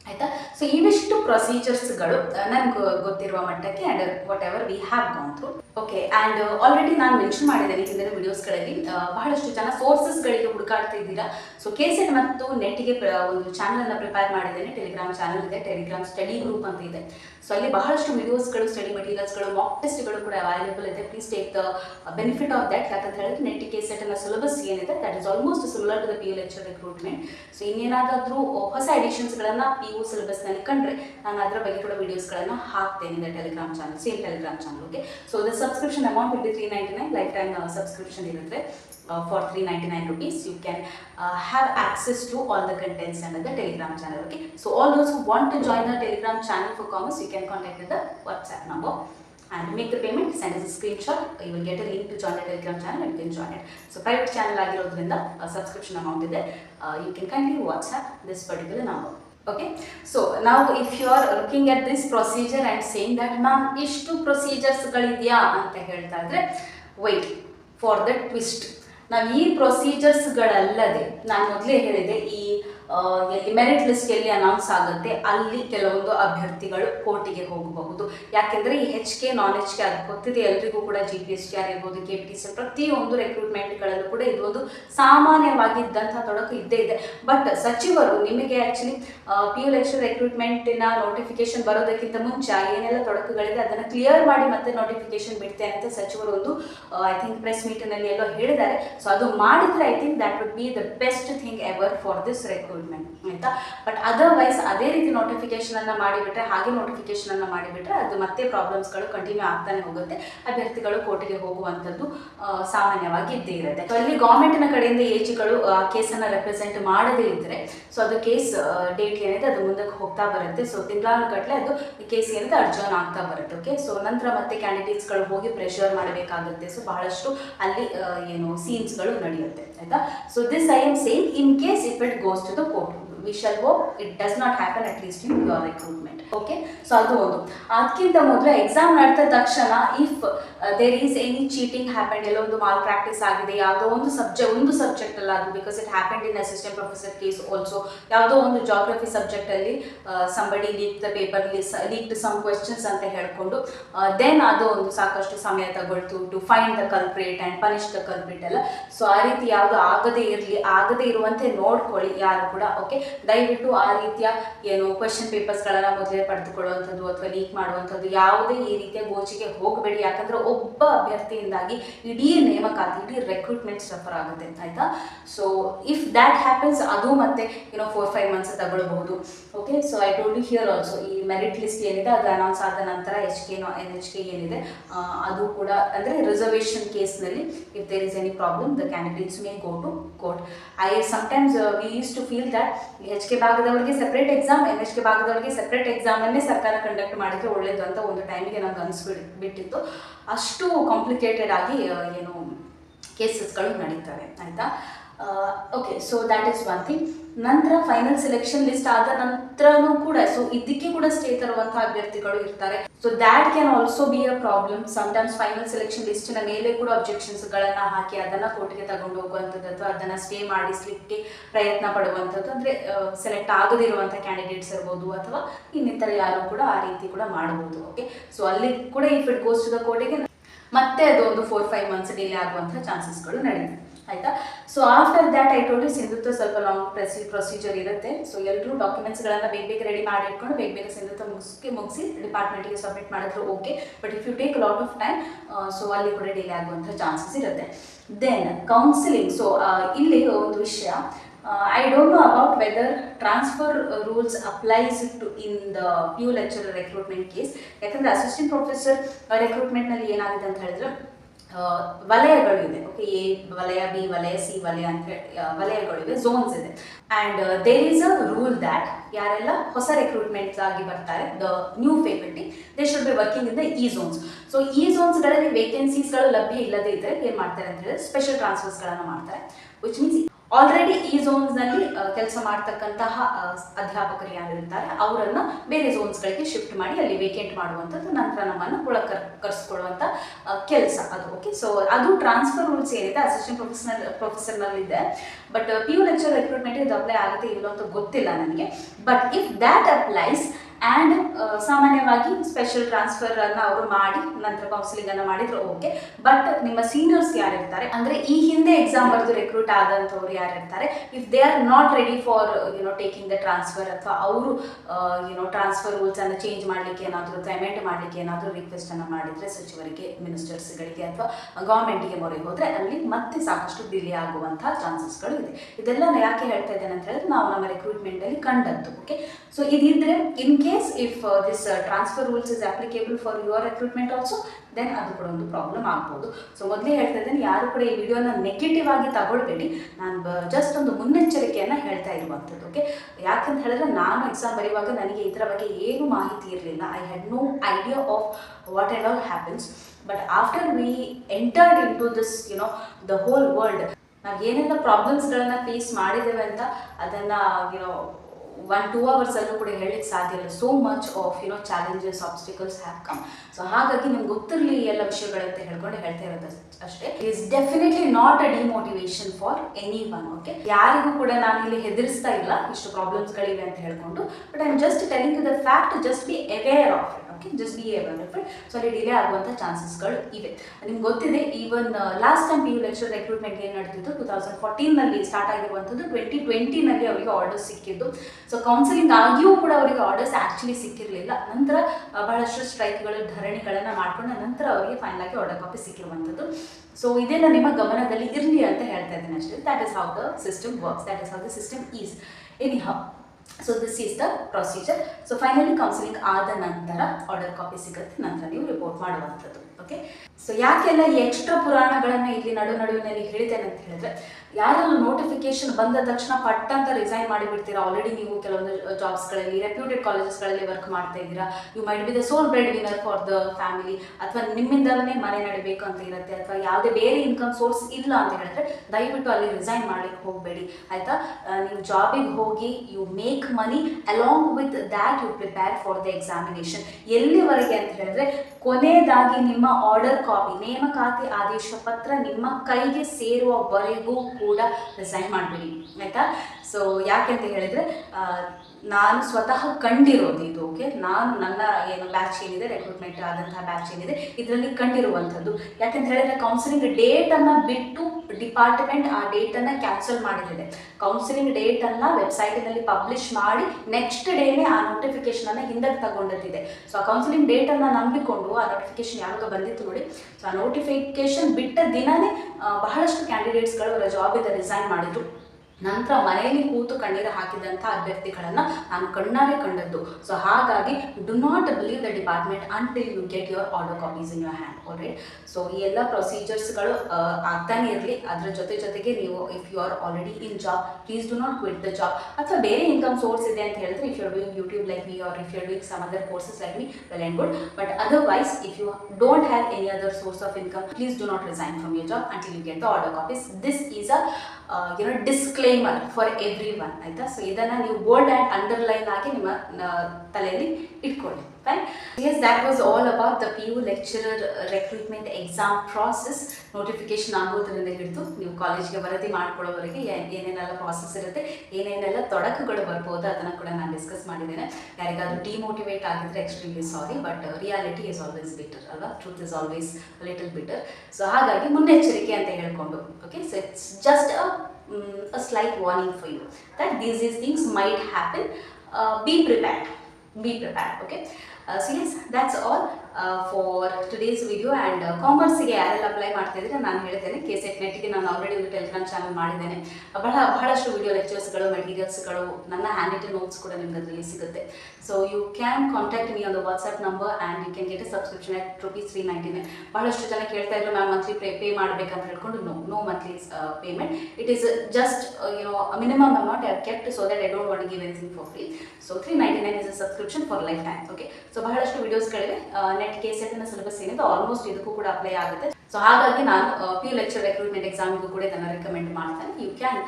ಆಯ್ತಾ? ಸೊ ಇವಿಷ್ಟು ಪ್ರೊಸೀಜರ್ಸ್ಗಳು ನನಗೆ ಗೊತ್ತಿರುವ ಮಟ್ಟಕ್ಕೆ and whatever we have gone through okay and already ನಾನು ಮೆನ್ಷನ್ ಮಾಡಿದ್ದೇನೆ ಹಿಂದಿನ ವಿಡಿಯೋಸ್ಗಳಲ್ಲಿ ಬಹಳಷ್ಟು ಜನ ಸೋರ್ಸಸ್ಗಳಿಗೆ ಹುಡುಕಾಡ್ತಾ ಇದ್ದೀರಾ? ಸೊ ಕೆ ಸೆಟ್ ಮತ್ತು ನೆಟ್ಗೆ ಒಂದು ಚಾನಲನ್ನು ಪ್ರಿಪೇರ್ ಮಾಡಿದ್ದೇನೆ. ಟೆಲಿಗ್ರಾಮ್ ಚಾನಲ್ ಇದೆ ಟೆಲಿಗ್ರಾಮ್ ಸ್ಟಡಿ ಗ್ರೂಪ್ ಅಂತ ಇದೆ. ಸೊ ಅಲ್ಲಿ ಬಹಳಷ್ಟು ವಿಡಿಯೋಸ್ಗಳು ಸ್ಟಡಿ ಮಟೀರಿಯಲ್ಸ್ಗಳು ಮಾಕ್ ಟೆಸ್ಟ್ಗಳು ಕೂಡ ಅವೈಲೇಬಲ್ ಇದೆ. Please take the benefit of that ಯಾಕಂತ ಹೇಳಿದ್ರೆ ನೆಟ್ ಕೆ ಸೆಟ್ನ ಸಿಲೆಬಸ್ ಏನಿದೆ that is almost similar to the P U lecturer recruitment so ಇನ್ನೇನಾದರೂ ಹೊಸ ಎಡಿಷನ್ಸ್ಗಳನ್ನು ಪಿ ಯು ಸಿಲೆಬಸ್ನಲ್ಲಿ ಕಂಡ್ರೆ ನಾನು ಅದರ ಬಗ್ಗೆ ಕೂಡ ವಿಡಿಯೋಸ್ಗಳನ್ನು ಹಾಕ್ತೇನೆ the Telegram channel same Telegram channel okay so the subscription amount be three ninety nine life time subscription ಇರುತ್ತೆ for three ninety nine rupees you can have access to all the contents and Telegram channel okay so all those want to join the Telegram channel for commerce you can contact with the WhatsApp number and make the payment send us a screenshot. You will get a link to join the telegram channel and you can join it. So private channel ಆಗಿರೋದ್ರಿಂದ subscription amount ಇದೆ. You can kindly WhatsApp this particular number okay so ನಾವು if you are looking at this procedure and saying that ma'am ಇಷ್ಟು ಪ್ರೊಸೀಜರ್ಸ್ಗಳಿದೆಯಾ ಅಂತ ಹೇಳ್ತಾ ಇದ್ರೆ wait for the twist ನಾವು ಈ ಪ್ರೊಸೀಜರ್ಸ್ಗಳಲ್ಲದೆ ನಾನು ಹೇಳಿದೆ ಈ ಆ, ಎಲ್ಲಿ ಮೆರಿಟ್ ಲಿಸ್ಟ್ ಎಲ್ಲಿ ಅನೌನ್ಸ್ ಆಗುತ್ತೆ, ಅಲ್ಲಿ ಕೆಲವೊಂದು ಅಭ್ಯರ್ಥಿಗಳು ಕೋರ್ಟಿಗೆ ಹೋಗಬಹುದು. ಯಾಕೆಂದರೆ ಈ H K non H K ಅದು ಗೊತ್ತಿದೆ, ಎಲ್ರಿಗೂ ಕೂಡ G P S T R ಇರ್ಬೋದು ಕೆ ಪಿ ಟಿ ಸಿ ಪ್ರತಿಯೊಂದು ರೆಕ್ರೂಟ್ಮೆಂಟ್ಗಳಲ್ಲೂ ಕೂಡ ಇದು ಒಂದು ಸಾಮಾನ್ಯವಾಗಿದ್ದಂಥ ತೊಡಕು ಇದ್ದೇ ಇದೆ. ಬಟ್ ಸಚಿವರು ನಿಮಗೆ ಆ್ಯಕ್ಚುಲಿ ಪಿ ಯು ಲೆಕ್ಚರ್ ರೆಕ್ರೂಟ್ಮೆಂಟಿನ ನೋಟಿಫಿಕೇಶನ್ ಬರೋದಕ್ಕಿಂತ ಮುಂಚೆ ಏನೆಲ್ಲ ತೊಡಕುಗಳಿದೆ, ಅದನ್ನು ಕ್ಲಿಯರ್ ಮಾಡಿ ಮತ್ತೆ ನೋಟಿಫಿಕೇಶನ್ ಬಿಡ್ತೇನೆ ಅಂತ ಸಚಿವರು ಒಂದು ಐ ಥಿಂಕ್ ಪ್ರೆಸ್ ಮೀಟಿನಲ್ಲಿ ಎಲ್ಲೋ ಹೇಳಿದ್ದಾರೆ. ಸೊ ಅದು ಮಾಡಿದ್ರೆ I think that would be the best thing ever for this ಆಯ್ತಾ? ಬಟ್ ಅದರ್ವೈಸ್ ಅದೇ ರೀತಿ ನೋಟಿಫಿಕೇಶನ್ ಅನ್ನ ಮಾಡಿಬಿಟ್ರೆ, ಹಾಗೆ ನೋಟಿಫಿಕೇಶನ್ ಅನ್ನ ಮಾಡಿಬಿಟ್ರೆ ಅದು ಮತ್ತೆ ಪ್ರಾಬ್ಲಮ್ಸ್ಗಳು ಕಂಟಿನ್ಯೂ ಆಗ್ತಾನೆ ಹೋಗುತ್ತೆ. ಅಭ್ಯರ್ಥಿಗಳು ಕೋರ್ಟಿಗೆ ಹೋಗುವಂಥದ್ದು ಸಾಮಾನ್ಯವಾಗಿ ಇದ್ದೇ ಇರುತ್ತೆ. ಸೊ ಅಲ್ಲಿ ಗೌರ್ಮೆಂಟ್ನ ಕಡೆಯಿಂದ ಏಜಿಗಳು, ಆ ಕೇಸನ್ನು ರೆಪ್ರೆಸೆಂಟ್ ಮಾಡದೇ ಇದ್ದರೆ ಸೊ ಅದು ಕೇಸ್ ಡೇಟ್ ಏನಿದೆ ಅದು ಮುಂದಕ್ಕೆ ಹೋಗ್ತಾ ಬರುತ್ತೆ. ಸೊ ತಿಂಗಳಾನುಗಟ್ಟಲೆ ಅದು ಕೇಸ್ ಏನಿದೆ ಅರ್ಜೋನ್ ಆಗ್ತಾ ಬರುತ್ತೆ ಓಕೆ ಸೊ ನಂತರ ಮತ್ತೆ ಕ್ಯಾಂಡಿಡೇಟ್ಸ್ಗಳು ಹೋಗಿ ಪ್ರೆಷರ್ ಮಾಡಬೇಕಾಗುತ್ತೆ. ಸೊ ಬಹಳಷ್ಟು ಅಲ್ಲಿ ಏನು ಸೀನ್ಸ್ಗಳು ನಡೆಯುತ್ತೆ. ಆಯ್ತಾ? So this I'm same in case if it goes to the court we shall hope it does not happen at least in your recruitment okay so ಅದು ಒಂದು. ಅದಕ್ಕಿಂತ ಮೊದಲು ಎಕ್ಸಾಮ್ ನಡೆದ ತಕ್ಷಣ if there is any cheating happened ಎಲ್ಲೊಂದು malpractice ಆಗಿದೆ, ಯಾವುದೋ ಒಂದು ಸಬ್ಜೆಕ್ಟ್ ಒಂದು ಸಬ್ಜೆಕ್ಟಲ್ಲಿ ಅದು because it happened in assistant professor case also ಯಾವುದೋ ಒಂದು geography ಸಬ್ಜೆಕ್ಟಲ್ಲಿ somebody leak the paper leaked some questions ಅಂತ ಹೇಳಿಕೊಂಡು ದೆನ್ ಅದು ಒಂದು ಸಾಕಷ್ಟು ಸಮಯ ತಗೊಳ್ತು to find the culprit and punish the culprit ಎಲ್ಲ. ಸೊ ಆ ರೀತಿ ಯಾವುದು ಆಗದೇ ಇರಲಿ, ಆಗದೇ ಇರುವಂತೆ ನೋಡ್ಕೊಳ್ಳಿ ಯಾರು ಕೂಡ ಓಕೆ ದಯವಿಟ್ಟು ಆ ರೀತಿಯ ಏನು ಕ್ವೆಶನ್ ಪೇಪರ್ಸ್ಗಳನ್ನು ಮೊದಲೇ ಪಡೆದುಕೊಳ್ಳುವಂಥದ್ದು ಅಥವಾ ಲೀಕ್ ಮಾಡುವಂಥದ್ದು ಯಾವುದೇ ಈ ರೀತಿಯ ಗೋಚಿಗೆ ಹೋಗಬೇಡಿ. ಯಾಕಂದ್ರೆ ಒಬ್ಬ ಅಭ್ಯರ್ಥಿಯಿಂದಾಗಿ ಇಡೀ ನೇಮಕಾತಿ, ಇಡೀ ರೆಕ್ರೂಟ್ಮೆಂಟ್ ಸಫರ್ ಆಗುತ್ತೆ, ಆಯ್ತಾ? ಸೊ ಇಫ್ ದ್ಯಾಟ್ ಹ್ಯಾಪನ್ಸ್ ಅದು ಮತ್ತೆ ಏನೋ ಫೋರ್ ಫೈವ್ ಮಂತ್ಸ್ ತಗೊಳ್ಬಹುದು. Okay so I don't hear also ಈ ಮೆರಿಟ್ ಲಿಸ್ಟ್ ಏನಿದೆ, ಅದು ಅನೌನ್ಸ್ ಆದ ನಂತರ H K N H K ಏನಿದೆ ಅದು ಕೂಡ ಅಂದರೆ ರಿಸರ್ವೇಷನ್ ಕೇಸ್ನಲ್ಲಿ if there is any problem the candidates may go to court I sometimes we use to feel H K ಭಾಗದವರಿಗೆ separate exam N H K ಭಾಗದವರಿಗೆ separate ಎಕ್ಸಾಮನ್ನೇ ಸರ್ಕಾರ conduct ಮಾಡಿದ್ರೆ ಒಳ್ಳೇದು ಅಂತ ಒಂದು ಟೈಮಿಗೆ ನಮ್ಗೆ ಅನಿಸ್ಬಿಡಿ, ಬಿಟ್ಟಿತ್ತು. ಅಷ್ಟು ಕಾಂಪ್ಲಿಕೇಟೆಡ್ ಆಗಿ ಏನು ಕೇಸಸ್ಗಳು ನಡೀತವೆ, ಆಯಿತಾ? Okay so that is one thing ನಂತರ ಫೈನಲ್ ಸೆಲೆಕ್ಷನ್ ಲಿಸ್ಟ್ ಆದ ನಂತರನೂ ಕೂಡ ಸೊ ಇದಕ್ಕೆ ಕೂಡ ಸ್ಟೇ ತರುವಂತಹ ಅಭ್ಯರ್ಥಿಗಳು ಇರ್ತಾರೆ. So that can also be a problem sometimes final selection ಲಿಸ್ಟಿನ ಮೇಲೆ ಕೂಡ ಅಬ್ಜೆಕ್ಷನ್ಸ್ಗಳನ್ನು ಹಾಕಿ ಅದನ್ನು ಕೋರ್ಟ್ಗೆ ತಗೊಂಡು ಹೋಗುವಂಥದ್ದು ಅಥವಾ ಅದನ್ನು ಸ್ಟೇ ಮಾಡಿಸ್ಲಿಕ್ಕೆ ಪ್ರಯತ್ನ ಪಡುವಂಥದ್ದು ಅಂದರೆ ಸೆಲೆಕ್ಟ್ ಆಗದಿರುವಂಥ ಕ್ಯಾಂಡಿಡೇಟ್ಸ್ ಇರ್ಬೋದು ಅಥವಾ ಇನ್ನಿತರ ಯಾರು ಕೂಡ ಆ ರೀತಿ ಕೂಡ ಮಾಡಬಹುದು ಓಕೆ ಸೊ ಅಲ್ಲಿ ಕೂಡ if it goes to the ಕೋರ್ಟಿಗೆ ಮತ್ತೆ ಅದೊಂದು ಫೋರ್ ಫೈವ್ ಮಂತ್ಸ್ ಡಿಲೇ ಆಗುವಂಥ ಚಾನ್ಸಸ್ಗಳು ನಡೆಯುತ್ತೆ ಆಯ್ತಾ? So after that I told ಸಿಂಧುತ್ವ ಸ್ವಲ್ಪ ಲಾಂಗ್ ಪ್ರೊಸಿ ಪ್ರೊಸೀಜರ್ ಇರುತ್ತೆ. ಸೊ ಎಲ್ಲರೂ ಡಾಕ್ಯುಮೆಂಟ್ಸ್ಗಳನ್ನು ಬೇಗ ಬೇಗ ರೆಡಿ ಮಾಡಿ ಇಟ್ಕೊಂಡು ಬೇಗ ಬೇಗ ಸಿಂಧುತ್ವ ಮುಗಿಸಿ ಮುಗಿಸಿ ಡಿಪಾರ್ಟ್ಮೆಂಟಿಗೆ ಸಬ್ಮಿಟ್ ಮಾಡಿದ್ರು okay but if you take lot of time so ಅಲ್ಲಿ ಕೂಡ ಡಿಲೇ ಆಗುವಂಥ ಚಾನ್ಸಸ್ ಇರುತ್ತೆ. ದೆನ್ ಕೌನ್ಸಿಲಿಂಗ್ ಸೊ ಇಲ್ಲಿ ಒಂದು ವಿಷಯ. I don't know about whether transfer rules applies to in the PU lecturer recruitment case ಯಾಕಂದರೆ ಅಸಿಸ್ಟೆಂಟ್ ಪ್ರೊಫೆಸರ್ ರೆಕ್ರೂಟ್ಮೆಂಟ್ನಲ್ಲಿ ಏನಾಗಿದೆ ಅಂತ ಹೇಳಿದ್ರೆ ವಲಯಗಳು ಇದೆ ಓಕೆ ಎ ವಲಯ ಬಿ ವಲಯ ಸಿ ವಲಯ ಅಂತ ಆ, ವಲಯಗಳಿವೆ ಝೋನ್ಸ್ ಇದೆ. And there is a rule that ಯಾರೆಲ್ಲ ಹೊಸ ರಿಕ್ರೂಟ್ಮೆಂಟ್ಸ್ ಆಗಿ ಬರ್ತಾರೆ the new faculty they should be working in the E zones so ಈ ಝೋನ್ಸ್ಗಳಲ್ಲಿ ವೇಕೆನ್ಸೀಸ್ಗಳು ಲಭ್ಯ ಇಲ್ಲದೇ ಇದ್ದರೆ ಏನು ಮಾಡ್ತಾರೆ ಅಂತ ಹೇಳಿದ್ರೆ ಸ್ಪೆಷಲ್ ಟ್ರಾನ್ಸ್ಫರ್ಸ್ಗಳನ್ನು ಮಾಡ್ತಾರೆ ವಿಚ್ ಮೀನ್ಸ್ ಆಲ್ರೆಡಿ ಈ ಝೋನ್ಸ್ನಲ್ಲಿ ಕೆಲಸ ಮಾಡ್ತಕ್ಕಂತಹ ಅಧ್ಯಾಪಕರು ಯಾರಿರ್ತಾರೆ, ಅವರನ್ನು ಬೇರೆ ಝೋನ್ಸ್ಗಳಿಗೆ ಶಿಫ್ಟ್ ಮಾಡಿ ಅಲ್ಲಿ ವೇಕೆಂಟ್ ಮಾಡುವಂಥದ್ದು ನಂತರ ನಮ್ಮನ್ನು ಒಳಗೆ ಕರ್ ಕರ್ಸ್ಕೊಳ್ಳುವಂಥ ಕೆಲಸ ಅದು ಓಕೆ ಸೊ ಅದು ಟ್ರಾನ್ಸ್ಫರ್ ರೂಲ್ಸ್ ಏನಿದೆ assistant professional ಪ್ರೊಫೆಸರ್ನಲ್ಲಿದೆ but P U lecturer recruitment ಇದು ಅಪ್ಲೈ ಆಗುತ್ತೆ ಇಲ್ಲೋ ಅಂತ ಗೊತ್ತಿಲ್ಲ ನನಗೆ. But if that applies and ಸಾಮಾನ್ಯವಾಗಿ ಸ್ಪೆಷಲ್ ಟ್ರಾನ್ಸ್ಫರ್ ಅನ್ನ ಅವರು ಮಾಡಿ, ನಂತರ ಕೌನ್ಸಿಲಿಂಗನ್ನು ಮಾಡಿದ್ರು ಓಕೆ ಬಟ್ ನಿಮ್ಮ ಸೀನಿಯರ್ಸ್ ಯಾರಿರ್ತಾರೆ ಅಂದ್ರೆ ಈ ಹಿಂದೆ ಎಕ್ಸಾಮ್ ಬರೆದು ರೆಕ್ರೂಟ್ ಆದಂಥವ್ರು ಯಾರಿರ್ತಾರೆ if they are not ready for you know taking the transfer ಅಥವಾ ಅವರು ಯುನೋ ಟ್ರಾನ್ಸ್ಫರ್ ರೂಲ್ಸ್ ರೂಲ್ಸನ್ನು ಚೇಂಜ್ ಮಾಡಲಿಕ್ಕೆ ಏನಾದರೂ ಅಮೆಂಡ್ ಮಾಡಲಿಕ್ಕೆ ಏನಾದರೂ ರಿಕ್ವೆಸ್ಟನ್ನು ಮಾಡಿದರೆ ಸಚಿವರಿಗೆ ಮಿನಿಸ್ಟರ್ಸ್ಗಳಿಗೆ ಅಥವಾ ಗೌರ್ಮೆಂಟಿಗೆ ಮೊರೆ ಹೋದರೆ ಅಲ್ಲಿ ಮತ್ತೆ ಸಾಕಷ್ಟು ಡಿಲೇ ಆಗುವಂತಹ ಚಾನ್ಸಸ್ಗಳು ಇದೆ. ಇದೆಲ್ಲ ಯಾಕೆ ಹೇಳ್ತಾ ಇದ್ದೇನೆ ಅಂತ ಹೇಳಿದ್ರೆ, ನಾವು ನಮ್ಮ ರೆಕ್ರೂಟ್ಮೆಂಟಲ್ಲಿ ಕಂಡದ್ದು okay so ಇದಿದ್ರೆ in case if this transfer rules is applicable for your recruitment also then ಅದು ಕೂಡ ಒಂದು ಪ್ರಾಬ್ಲಮ್ ಆಗ್ಬೋದು. ಸೊ ಮೊದಲೇ ಹೇಳ್ತಾ ಇದ್ದೇನೆ ಯಾರು ಕೂಡ ಈ ವಿಡಿಯೋನ ನೆಗೆಟಿವ್ ಆಗಿ ತಗೊಳ್ಬೇಡಿ. ನಾನು ಜಸ್ಟ್ ಒಂದು ಮುನ್ನೆಚ್ಚರಿಕೆಯನ್ನು ಹೇಳ್ತಾ ಇರುವಂಥದ್ದು ಓಕೆ ಯಾಕಂತ ಹೇಳಿದ್ರೆ, ನಾನು ಎಕ್ಸಾಮ್ ಬರೆಯುವಾಗ ನನಗೆ ಇದರ ಬಗ್ಗೆ ಏನು ಮಾಹಿತಿ ಇರಲಿಲ್ಲ. I had no idea of what and all happens but after we entered into this you know the whole world ನಾವು ಏನೆಲ್ಲ ಪ್ರಾಬ್ಲಮ್ಸ್ಗಳನ್ನು ಫೇಸ್ ಮಾಡಿದ್ದೇವೆ ಅಂತ ಅದನ್ನು ಯುನೋ ಒನ್ ಟೂ ಅವರ್ಸ್ ಅಲ್ಲೂ ಕೂಡ ಹೇಳಲಿಕ್ಕೆ ಸಾಧ್ಯ ಇಲ್ಲ. So much of you know challenges obstacles have come so ಹಾಗಾಗಿ ನಿಮ್ಗೆ ಗೊತ್ತಿರಲಿ ಈ ಎಲ್ಲ ವಿಷಯಗಳಂತ ಹೇಳ್ಕೊಂಡು ಹೇಳ್ತಾ ಇರೋದು ಅಷ್ಟೇ. Is definitely not a demotivation for anyone okay ಯಾರಿಗೂ ಕೂಡ ನಾನು ಇಲ್ಲಿ ಹೆದರಿಸ್ತಾ ಇಲ್ಲ. ಇಷ್ಟು ಪ್ರಾಬ್ಲಮ್ಸ್ಗಳಿವೆ ಅಂತ ಹೇಳ್ಕೊಂಡು. But I am just telling the fact just be aware of it okay just be a ಬಂದ್ರೆ ಸೊ ಅಲ್ಲಿ ಡಿಲೇ ಆಗುವಂಥ ಚಾನ್ಸಸ್ಗಳು ಇವೆ. ನಿಮ್ಗೆ ಗೊತ್ತಿದೆ even last time P U lecturer recruitment ಏನು ನಡೆದಿತ್ತು ಟೂ ತೌಸಂಡ್ ಫೋರ್ಟೀನಲ್ಲಿ ಸ್ಟಾರ್ಟ್ ಆಗಿರುವಂಥದ್ದು ಟ್ವೆಂಟಿ ಟ್ವೆಂಟಿನಲ್ಲಿ ಅವರಿಗೆ ಆರ್ಡರ್ಸ್ ಸಿಕ್ಕಿದ್ದು. ಸೊ ಕೌನ್ಸಿಲಿಂಗ್ ಆಗಿಯೂ ಕೂಡ ಅವರಿಗೆ ಆರ್ಡರ್ಸ್ ಆ್ಯಕ್ಚುಲಿ ಸಿಕ್ಕಿರಲಿಲ್ಲ. ನಂತರ ಆ, ಬಹಳಷ್ಟು ಸ್ಟ್ರೈಕ್ಗಳು ಧರಣಿಗಳನ್ನು ಮಾಡಿಕೊಂಡು ನಂತರ ಅವರಿಗೆ ಫೈನಲ್ ಆಗಿ ಆರ್ಡರ್ ಕಾಪಿ ಸಿಕ್ಕಿರುವಂಥದ್ದು. ಸೊ ಇದೆಲ್ಲ ನಿಮ್ಮ ಗಮನದಲ್ಲಿ ಇರಲಿ ಅಂತ ಹೇಳ್ತಾ ಇದ್ದೀನಿ ಅಷ್ಟೇ. That is how the system works that is how the system is anyhow so this is the procedure so finally counselling ಆದ ನಂತರ ಆರ್ಡರ್ ಕಾಪಿ ಸಿಗುತ್ತೆ. ನಂತರ ನೀವು ರಿಪೋರ್ಟ್ ಮಾಡುವಂಥದ್ದು. ಓಕೆ ಸೊ ಯಾಕೆಲ್ಲ ಈ ಎಕ್ಸ್ಟ್ರಾ ಪುರಾಣಗಳನ್ನು ಇಲ್ಲಿ ನಡು ನಡುವಿನಲ್ಲಿ ಹೇಳ್ತೇನೆ ಅಂತ ಹೇಳಿದ್ರೆ, ಯಾರಾದ್ರೂ ನೋಟಿಫಿಕೇಶನ್ ಬಂದ ತಕ್ಷಣ ಪಟ್ಟ ಅಂತ ರಿಸೈನ್ ಮಾಡಿಬಿಡ್ತೀರಾ? ಆಲ್ರೆಡಿ ನೀವು ಕೆಲವೊಂದು ಜಾಬ್ಸ್ಗಳಲ್ಲಿ ರೆಪ್ಯೂಟೆಡ್ ಕಾಲೇಜಸ್ಗಳಲ್ಲಿ ವರ್ಕ್ ಮಾಡ್ತಾ ಇದ್ದೀರಾ? You might be the sole breadwinner for the family ಅಥವಾ ನಿಮ್ಮಿಂದಲೇ ಮನೆ ನಡಿಬೇಕು ಅಂತ ಇರುತ್ತೆ ಅಥವಾ ಯಾವುದೇ ಬೇರೆ ಇನ್ಕಮ್ ಸೋರ್ಸ್ ಇಲ್ಲ ಅಂತ ಹೇಳಿದ್ರೆ, ದಯವಿಟ್ಟು ಅಲ್ಲಿ ರಿಸೈನ್ ಮಾಡ್ಲಿಕ್ಕೆ ಹೋಗಬೇಡಿ. ಆಯಿತಾ? ನೀವು ಜಾಬಿಗೆ ಹೋಗಿ you make money along with that you prepare for the examination ಎಲ್ಲಿವರೆಗೆ ಅಂತ ಹೇಳಿದ್ರೆ, ಕೊನೆಯದಾಗಿ ನಿಮ್ಮ ಆರ್ಡರ್ ಕಾಪಿ ನೇಮಕಾತಿ ಆದೇಶ ಪತ್ರ ನಿಮ್ಮ ಕೈಗೆ ಸೇರುವವರೆಗೂ ಕೂಡ ರಿಸೈನ್ ಮಾಡಬೇಡಿ. ಆಯಿತಾ? ಸೊ ಯಾಕೆಂತ ಹೇಳಿದರೆ ನಾನು ಸ್ವತಃ ಕಂಡಿರೋದು ಇದು ಓಕೆ ನಾನು ನನ್ನ ಏನು ಬ್ಯಾಚ್ ಏನಿದೆ ರೆಕ್ರೂಟ್ಮೆಂಟ್ ಆದಂತಹ ಬ್ಯಾಚ್ ಏನಿದೆ, ಇದರಲ್ಲಿ ಕಂಡಿರುವಂಥದ್ದು. ಯಾಕೆಂತ ಹೇಳಿದ್ರೆ ಕೌನ್ಸಿಲಿಂಗ್ ಡೇಟನ್ನು ಬಿಟ್ಟು ಡಿಪಾರ್ಟ್ಮೆಂಟ್ ಆ ಡೇಟನ್ನು ಕ್ಯಾನ್ಸಲ್ ಮಾಡಿದೆ ಕೌನ್ಸಿಲಿಂಗ್ ಡೇಟನ್ನು ವೆಬ್ಸೈಟಿನಲ್ಲಿ ಪಬ್ಲಿಷ್ ಮಾಡಿ ನೆಕ್ಸ್ಟ್ ಡೇನೇ ಆ ನೋಟಿಫಿಕೇಶನನ್ನು ಹಿಂದಕ್ಕೆ ತಗೊಂಡದ್ದಿದೆ. ಸೊ ಆ ಕೌನ್ಸಿಲಿಂಗ್ ಡೇಟನ್ನು ನಂಬಿಕೊಂಡು ಆ ನೋಟಿಫಿಕೇಶನ್ ಯಾವಾಗ ಬಂದಿತ್ತು ನೋಡಿ. ಸೊ ಆ ನೋಟಿಫಿಕೇಶನ್ ಬಿಟ್ಟ ದಿನನೇ ಬಹಳಷ್ಟು ಕ್ಯಾಂಡಿಡೇಟ್ಸ್ಗಳು ಅವರ ಜಾಬಿಂದ ರಿಸೈನ್ ಮಾಡಿದ್ರು. ನಂತರ ಮನೆಯಲ್ಲಿ ಕೂತು ಕಣ್ಣೀರು ಹಾಕಿದಂಥ ಅಭ್ಯರ್ಥಿಗಳನ್ನು ನಾನು ಕಣ್ಣಾರೆ ಕಂಡದ್ದು. ಸೊ ಹಾಗಾಗಿ do not believe the department until you get your order copies in your hand already so ಈ ಎಲ್ಲ ಪ್ರೊಸೀಜರ್ಸ್ಗಳು ಆಗ್ತಾನೆ ಇರಲಿ. ಅದರ ಜೊತೆ ಜೊತೆಗೆ ನೀವು if you are already in job please do not quit the job ಅಥವಾ ಬೇರೆ ಇನ್ಕಮ್ ಸೋರ್ಸ್ ಇದೆ ಅಂತ ಹೇಳಿದ್ರೆ if you doing YouTube like me or if you doing some other courses like me well and good but otherwise if you don't have any other source of income please do not resign from your job until you get the order copies this is a you know disclaimer disclaimer for everyone ಆಯಿತಾ? So ಇದನ್ನು ನೀವು bold and underline ಆಗಿ ನಿಮ್ಮ ತಲೆಯಲ್ಲಿ ಇಟ್ಕೊಳ್ಳಿ. Fine Yes, that was all about the P U lecturer exam exam process notification ಆಗೋದ್ರಿಂದ ಹಿಡಿದು ನೀವು ಕಾಲೇಜ್ಗೆ ವರದಿ ಮಾಡ್ಕೊಳ್ಳೋವರೆಗೆ ಏನೇನೆಲ್ಲ ಪ್ರಾಸೆಸ್ ಇರುತ್ತೆ ಏನೇನೆಲ್ಲ ತೊಡಕುಗಳು ಬರ್ಬೋದು ಅದನ್ನು ಕೂಡ ನಾನು ಡಿಸ್ಕಸ್ ಮಾಡಿದ್ದೇನೆ. ಯಾರಿಗಾದ್ರೂ ಡಿಮೋಟಿವೇಟ್ ಆಗಿದ್ರೆ extremely sorry but reality is always bitter ಅಲ್ವಾ? Truth is always little bitter so ಹಾಗಾಗಿ ಮುನ್ನೆಚ್ಚರಿಕೆ ಅಂತ ಹೇಳ್ಕೊಂಡು okay so it's just a slight warning for you that these is things might happen be prepared be prepare uh, Uh, so yes that's all uh, today's video and ಕಾಮರ್ಸಿಗೆ ಯಾರೆಲ್ಲ apply ಮಾಡ್ತಾ ಇದ್ರೆ ನಾನು ಹೇಳ್ತೇನೆ. K set ನೆಟ್ಗೆ ನಾನು already ಒಂದು Telegram channel ಮಾಡಿದ್ದೇನೆ. ಬಹಳ ಬಹಳಷ್ಟು ವಿಡಿಯೋ ಲೆಕ್ಚರ್ಸ್ಗಳು ಮೆಟೀರಿಯಲ್ಸ್ಗಳು ನನ್ನ ಹ್ಯಾಂಡ್ ರಿಟನ್ ನೋಟ್ಸ್ ಕೂಡ ನಿಮ್ಗೆ ಅದರಲ್ಲಿ ಸಿಗುತ್ತೆ. So you can contact me on the WhatsApp number and you can get a subscription at rupees three ninety nine ಬಹಳಷ್ಟು ಜನ ಕೇಳ್ತಾ ಇದ್ರು ಮ್ಯಾಮ್ ಮಂತ್ಲಿ ಪೇ ಪೇ ಮಾಡಬೇಕಂತ ಹೇಳ್ಕೊಂಡು no no monthly payment it is just you know minimum amount I kept so that I don't want give anything for free so three ninety nine is a subscription for life time okay so ಬಹಳಷ್ಟು ವಿಡಿಯೋಸ್ಗಳಿವೆ NET K ಸೆಟ್ನ syllabus ಏನಿದೆ almost ಇದಕ್ಕೂ ಕೂಡ apply ಆಗುತ್ತೆ. So ಹಾಗಾಗಿ ನಾನು P lecture recruitment ಎಕ್ಸಾಮ್ಗೂ ಕೂಡ ಇದನ್ನು ರೆಕಮೆಂಡ್ ಮಾಡ್ತೇನೆ. You can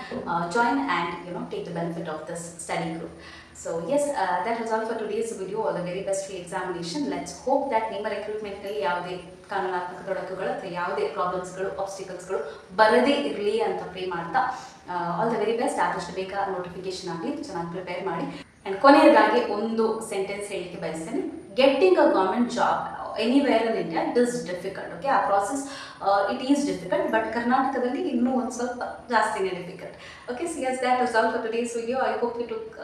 join and you know take the benefit of this study group so yes that is all for today's video all the very best free examination let's hope that ನಿಮ್ಮ ರೆಕ್ರೂಟ್ಮೆಂಟ್ನಲ್ಲಿ ಯಾವುದೇ ಕಾನೂನಾತ್ಮಕ ತೊಡಕುಗಳು ಅಥವಾ ಯಾವುದೇ ಪ್ರಾಬ್ಲಮ್ಸ್ಗಳು ಆಬ್ಸ್ಟಿಕಲ್ಸ್ಗಳು ಬರದೇ ಇರಲಿ ಅಂತ ಪ್ರೇ ಮಾಡ್ತಾ ಆಲ್ ದ ವೆರಿ ಬೆಸ್ಟ್ ಆದಷ್ಟು ಬೇಕಾದ ನೋಟಿಫಿಕೇಶನ್ ಆಗಲಿ. ಚೆನ್ನಾಗಿ ಪ್ರಿಪೇರ್ ಮಾಡಿ. ಆ್ಯಂಡ್ ಕೊನೆಯದಾಗಿ ಒಂದು ಸೆಂಟೆನ್ಸ್ ಹೇಳಲಿಕ್ಕೆ ಬಯಸ್ತೇನೆ. Getting a government job anywhere in India it is difficult okay ಆ process it is difficult but ಕರ್ನಾಟಕದಲ್ಲಿ ಇನ್ನೂ ಒಂದು ಸ್ವಲ್ಪ ಜಾಸ್ತಿನೇ difficult okay see yes that is all for today's video I hope you took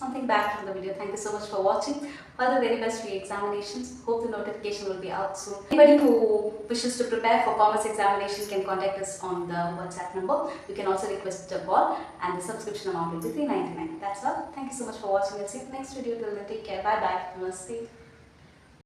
something back from the video. Thank you so much for watching. All the very best for your examinations. Hope the notification will be out soon. Anybody who wishes to prepare for commerce examination can contact us on the WhatsApp number. You can also request a call and the subscription amount will be 399 That's all. Thank you so much for watching. We'll see you in the next video. Till then, take care. Bye bye. Namaste.